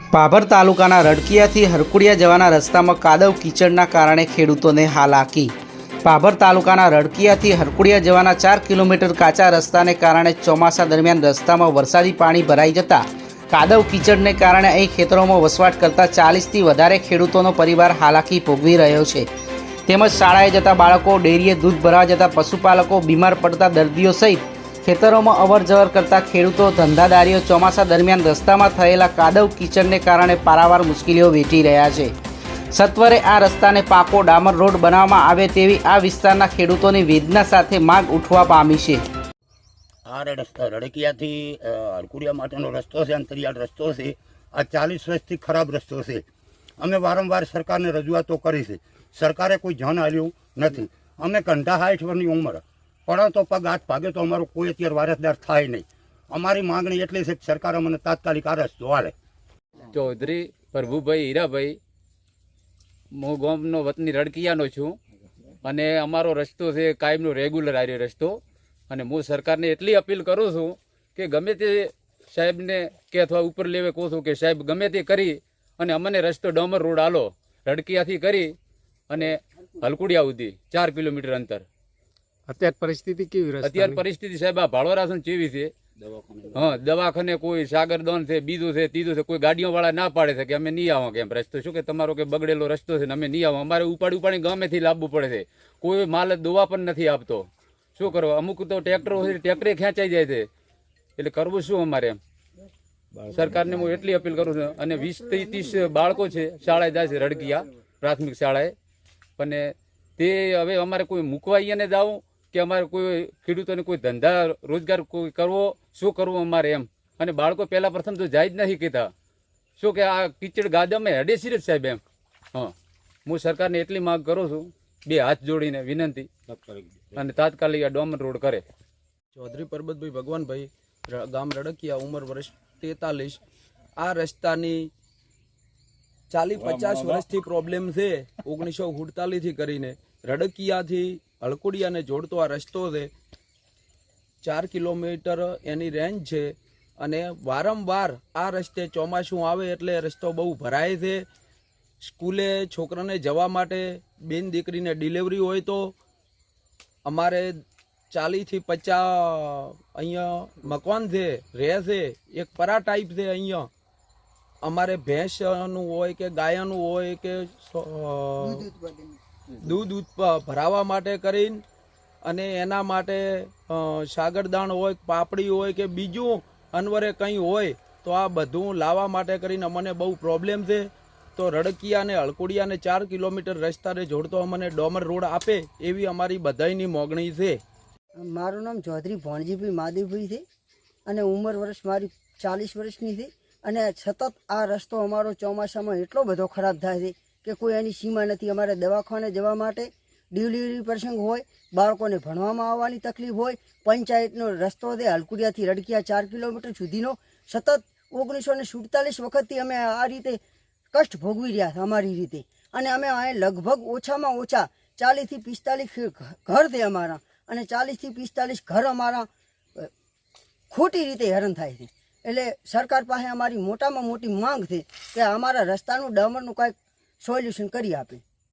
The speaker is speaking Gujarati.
પાભર તાલુકાના રડકિયાથી હરકુડિયા જવાના રસ્તામાં કાદવ કીચડના કારણે ખેડૂતોને હાલાકી પાભર તાલુકાના રડકિયાથી હરકુડિયા જવાના ચાર કિલોમીટર કાચા રસ્તાને કારણે ચોમાસા દરમિયાન રસ્તામાં વરસાદી પાણી ભરાઈ જતા કાદવ કીચડને કારણે અહીં ખેતરોમાં વસવાટ કરતા ચાલીસથી વધારે ખેડૂતોનો પરિવાર હાલાકી ભોગવી રહ્યો છે. તેમજ શાળાએ જતા બાળકો, ડેરીએ દૂધ ભરવા જતા પશુપાલકો બીમાર પડતા દર્દીઓ સહિત ખેતરોમાં અવરજવર કરતા ખેડૂતો ધંધાદારીઓ ચોમાસા દરમિયાન રસ્તામાં થયેલા કાદવ કીચડને કારણે પારાવાર મુશ્કેલીઓ વેઠી રહ્યા છે. સત્વરે આ રસ્તાને પાકો ડામર રોડ બનાવવામાં આવે તેવી આ વિસ્તારના ખેડૂતોની વેદના સાથે માગ ઉઠવા પામી છે. આ રસ્તા રડકિયાથી હરકુડિયા માટેનો રસ્તો છે, અંતરિયાળ રસ્તો છે. આ ચાલીસ વર્ષથી ખરાબ રસ્તો છે. અમે વારંવાર સરકારને રજૂઆતો કરી છે. સરકારે કોઈ ધ્યાન આપ્યું નથી. અમે કંઢા સાઠ વર્ષની ઉંમર. પણ તો પગ હાથ ભાગે તો અમારો કોઈ અત્યારે વારસદાર થાય નહીં. અમારી માંગણી એટલી છે કે સરકાર અમને તાત્કાલિક આ રસ્તો હાલે ચૌધરી, પ્રભુભાઈ હીરાભાઈ, હું ગામનો વતની રડકિયાનો છું. અને અમારો રસ્તો છે કાયમનો રેગ્યુલર આવ્યો રસ્તો. અને હું સરકારને એટલી અપીલ કરું છું કે ગમે તે સાહેબને કે અથવા ઉપર લેવે કહું છું કે સાહેબ ગમે તે કરી અને અમને રસ્તો ડોમર રોડ આલો રડકિયાથી કરી અને હલકુડિયા સુધી ચાર કિલોમીટર અંતર. અત્યારે પરિસ્થિતિ કેવી અત્યાર અત્યારે પરિસ્થિતિ સાહેબ આ ભાળવરાસન જેવી છે? હા દવાખાને કોઈ સાગરદોન છે બીજું છે ત્રીજું છે કોઈ ગાડીઓ વાળા ના પાડે છે કે અમે નહીં આવો કેમ? રસ્તો શું કે તમારો કે બગડેલો રસ્તો છે ને અમે નહીં આવો? અમારે ઉપાડી ઉપાડી ગામેથી લાવવું પડે છે. કોઈ માલ દોવા પણ નથી આપતો. શું કરવું? અમુક તો ટ્રેક્ટરો છે ટ્રેક્ટરે ખેંચાઈ જાય છે. એટલે કરવું શું અમારે એમ? સરકારને હું એટલી અપીલ કરું છું. અને વીસથી ત્રીસ બાળકો છે શાળાએ જાય છે રડકિયા પ્રાથમિક શાળાએ. અને તે હવે અમારે કોઈ મૂકવા અહીંયા ને જાવું કે અમારે કોઈ ખેડૂતોને કોઈ ધંધા રોજગાર કોઈ કરવો શું કરવું અમારે એમ? અને બાળકો પહેલાં પ્રથમ તો જાય જ નથી કહેતા. શું કે આ કિચડ ગાદામાં હેડે જ સાહેબ એમ? હા. હું સરકારને એટલી માગ કરું છું. બે હાથ જોડીને વિનંતી. અને તાત્કાલિક આ રોડ કરે. ચૌધરી પરબતભાઈ ભગવાનભાઈ ગામ રડકિયા, ઉંમર વર્ષ તેતાલીસ. આ રસ્તાની ચાલી પચાસ વર્ષથી પ્રોબ્લેમ છે, ઓગણીસો સુડતાલીસથી કરીને. રડકિયાથી હળકુડિયાને જોડતો આ રસ્તો છે. ચાર કિલોમીટર એની રેન્જ છે અને વારંવાર આ રસ્તે ચોમાસું આવે એટલે રસ્તો બહુ ભરાય છે. સ્કૂલે છોકરાને જવા માટે બેન દીકરીને ડિલિવરી હોય તો અમારે ચાલીસથી પચાસ અહીંયા મકાન છે રહે છે એક પરા ટાઈપ છે અહીંયા. અમારે ભેંસનું હોય કે ગાયનું હોય કે દૂધ ઉત્પ- ભરાવા માટે કરીને અને એના માટે સાગરદાણ હોય પાપડી હોય કે બીજું અનવરે કંઈ હોય તો આ બધું લાવવા માટે કરીને અમને બહુ પ્રોબ્લેમ છે. તો રડકિયા અને અળકુડિયાને ચાર કિલોમીટર રસ્તાને જોડતો અમને ડોમર રોડ આપે એવી અમારી બધાયની મોગણી છે. મારું નામ ચૌધરી ભણજીભાઈ માધવભાઈ છે અને ઉંમર વર્ષ મારી ચાલીસ વર્ષની છે અને સતત આ રસ્તો અમારો ચોમાસામાં એટલો બધો ખરાબ થાય છે કે કોઈ એની સીમા નથી. અમારે દવાખાને જવા માટે ડિલિવરી પ્રસંગ હોય, બાળકોને ભણવામાં આવવાની તકલીફ હોય, પંચાયતનો રસ્તો છે હલકુડિયાથી રડકિયા ચાર કિલોમીટર સુધીનો. સતત ઓગણીસો ને સુડતાલીસ વખતથી અમે આ રીતે કષ્ટ ભોગવી રહ્યા છે અમારી રીતે. અને અમે અહીં લગભગ ઓછામાં ઓછા ચાલીસથી પિસ્તાલીસ ઘર છે અમારા. અને ચાલીસથી પિસ્તાલીસ ઘર અમારા ખોટી રીતે હેરાન થાય છે. એટલે સરકાર પાસે અમારી મોટામાં મોટી માંગ છે કે અમારા રસ્તાનું ડામરનું કાંઈક સોલ્યુશન કરી આપે.